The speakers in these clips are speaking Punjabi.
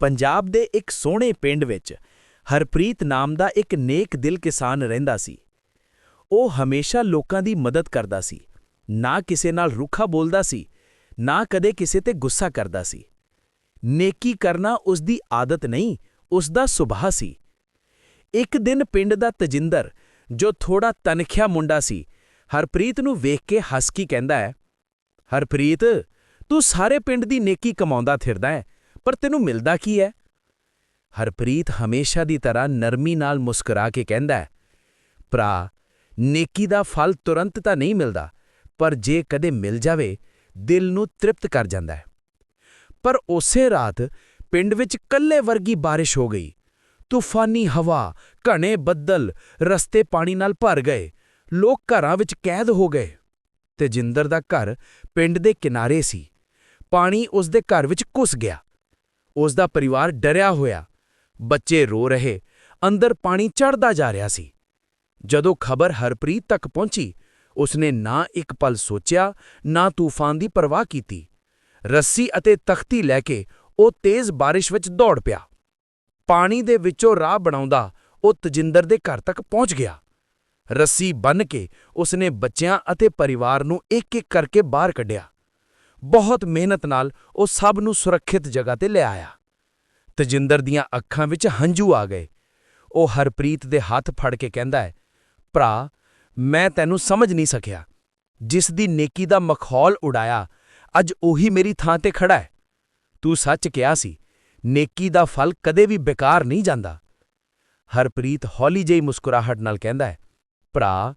ਪੰਜਾਬ ਦੇ ਇੱਕ ਸੋਹਣੇ ਪਿੰਡ ਵਿੱਚ ਹਰਪ੍ਰੀਤ ਨਾਮ ਦਾ ਇੱਕ ਨੇਕ ਦਿਲ ਕਿਸਾਨ ਰਹਿੰਦਾ ਸੀ। ਉਹ ਹਮੇਸ਼ਾ ਲੋਕਾਂ ਦੀ ਮਦਦ ਕਰਦਾ ਸੀ, ਨਾ ਕਿਸੇ ਨਾਲ ਰੁੱਖਾ ਬੋਲਦਾ ਸੀ, ਨਾ ਕਦੇ ਕਿਸੇ ਤੇ ਗੁੱਸਾ ਕਰਦਾ ਸੀ। ਨੇਕੀ ਕਰਨਾ ਉਸ ਦੀ ਆਦਤ ਨਹੀਂ, ਉਸ ਦਾ ਸੁਭਾਅ ਸੀ। ਇੱਕ ਦਿਨ ਪਿੰਡ ਦਾ ਤਜਿੰਦਰ, ਜੋ ਥੋੜਾ ਤਨਖਿਆ ਮੁੰਡਾ ਸੀ, ਹਰਪ੍ਰੀਤ ਨੂੰ ਵੇਖ ਕੇ ਹੱਸ ਕੇ ਕਹਿੰਦਾ ਹੈ, ਹਰਪ੍ਰੀਤ, ਤੂੰ ਸਾਰੇ ਪਿੰਡ ਦੀ ਨੇਕੀ ਕਮਾਉਂਦਾ ਫਿਰਦਾ ਹੈ ਪਰ ਤੈਨੂੰ ਮਿਲਦਾ ਕੀ ਹੈ ਹਰਪ੍ਰੀਤ ਹਮੇਸ਼ਾ ਦੀ ਤਰ੍ਹਾਂ ਨਰਮੀ ਨਾਲ ਮੁਸਕਰਾ ਕੇ ਕਹਿੰਦਾ ਹੈ, ਭਰਾ, ਨੇਕੀ ਦਾ ਫਲ ਤੁਰੰਤ ਤਾਂ ਨਹੀਂ ਮਿਲਦਾ, ਪਰ ਜੇ ਕਦੇ ਮਿਲ ਜਾਵੇ, ਦਿਲ ਨੂੰ ਤ੍ਰਿਪਤ ਕਰ ਜਾਂਦਾ ਹੈ। ਪਰ ਉਸੇ ਰਾਤ ਪਿੰਡ ਵਿੱਚ ਕੱਲੇ ਵਰਗੀ ਬਾਰਿਸ਼ ਹੋ ਗਈ। ਤੂਫਾਨੀ ਹਵਾ, ਘਣੇ ਬੱਦਲ, ਰਸਤੇ ਪਾਣੀ ਨਾਲ ਭਰ ਗਏ। ਲੋਕ ਘਰਾਂ ਵਿੱਚ ਕੈਦ ਹੋ ਗਏ। ਤੇ ਜਿੰਦਰ ਦਾ ਘਰ ਪਿੰਡ ਦੇ ਕਿਨਾਰੇ ਸੀ। ਪਾਣੀ ਉਸ ਦੇ ਘਰ ਵਿੱਚ ਘੁਸ ਗਿਆ। ਉਸ ਦਾ ਪਰਿਵਾਰ ਡਰਿਆ ਹੋਇਆ। ਬੱਚੇ ਰੋ ਰਹੇ। ਅੰਦਰ ਪਾਣੀ ਚੜਦਾ ਜਾ ਰਿਹਾ ਸੀ। ਜਦੋਂ ਖਬਰ ਹਰਪ੍ਰੀਤ ਤੱਕ ਪਹੁੰਚੀ, ਉਸਨੇ ਨਾ ਇੱਕ ਪਲ ਸੋਚਿਆ, ਨਾ ਤੂਫਾਨ ਦੀ ਪਰਵਾਹ ਕੀਤੀ। ਰੱਸੀ ਅਤੇ ਤਖਤੀ ਲੈ ਕੇ ਉਹ ਤੇਜ਼ ਬਾਰਿਸ਼ ਵਿੱਚ ਦੌੜ ਪਿਆ। ਪਾਣੀ ਦੇ ਵਿੱਚੋਂ ਰਾਹ ਬਣਾਉਂਦਾ ਉਹ ਤਜਿੰਦਰ ਦੇ ਘਰ ਤੱਕ ਪਹੁੰਚ ਗਿਆ। ਰੱਸੀ ਬੰਨ੍ਹ ਕੇ ਉਸਨੇ ਬੱਚਿਆਂ ਅਤੇ ਪਰਿਵਾਰ ਨੂੰ ਇੱਕ-ਇੱਕ ਕਰਕੇ ਬਾਹਰ ਕੱਢਿਆ। ਬਹੁਤ ਮਿਹਨਤ ਨਾਲ ਉਹ ਸਭ ਨੂੰ ਸੁਰੱਖਿਅਤ ਜਗ੍ਹਾ ਤੇ ਲੈ ਆਇਆ। ਤਜਿੰਦਰ ਦੀਆਂ ਅੱਖਾਂ ਵਿੱਚ ਹੰਝੂ ਆ ਗਏ। ਉਹ ਹਰਪ੍ਰੀਤ ਦੇ ਹੱਥ ਫੜ ਕੇ ਕਹਿੰਦਾ ਹੈ, ਭਰਾ, ਮੈਂ ਤੈਨੂੰ ਸਮਝ ਨਹੀਂ ਸਕਿਆ। ਜਿਸ ਦੀ ਨੇਕੀ ਦਾ ਮਖੌਲ ਉਡਾਇਆ, ਅੱਜ ਉਹੀ ਮੇਰੀ ਥਾਂ ਤੇ ਖੜਾ ਹੈ। ਤੂੰ ਸੱਚ ਕਿਹਾ ਸੀ, ਨੇਕੀ ਦਾ ਫਲ ਕਦੇ ਵੀ ਬੇਕਾਰ ਨਹੀਂ ਜਾਂਦਾ। ਹਰਪ੍ਰੀਤ ਹੌਲੀ ਜਿਹੀ ਮੁਸਕਰਾਹਟ ਨਾਲ ਕਹਿੰਦਾ ਹੈ, ਭਰਾ,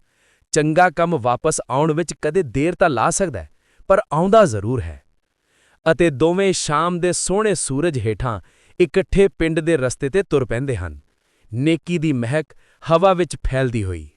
ਚੰਗਾ ਕੰਮ ਵਾਪਸ ਆਉਣ ਵਿੱਚ ਕਦੇ ਦੇਰ ਤਾਂ ਲਾ ਸਕਦਾ ਹੈ। ਪਰ ਆਉਂਦਾ ਜ਼ਰੂਰ ਹੈ। ਅਤੇ ਦੋਵੇਂ ਸ਼ਾਮ ਦੇ ਸੋਹਣੇ ਸੂਰਜ ਹੇਠਾਂ ਇਕੱਠੇ ਪਿੰਡ ਦੇ ਰਸਤੇ ਤੇ ਤੁਰ ਪੈਂਦੇ ਹਨ। ਨੇਕੀ ਦੀ ਮਹਿਕ ਹਵਾ ਵਿੱਚ ਫੈਲਦੀ ਹੋਈ।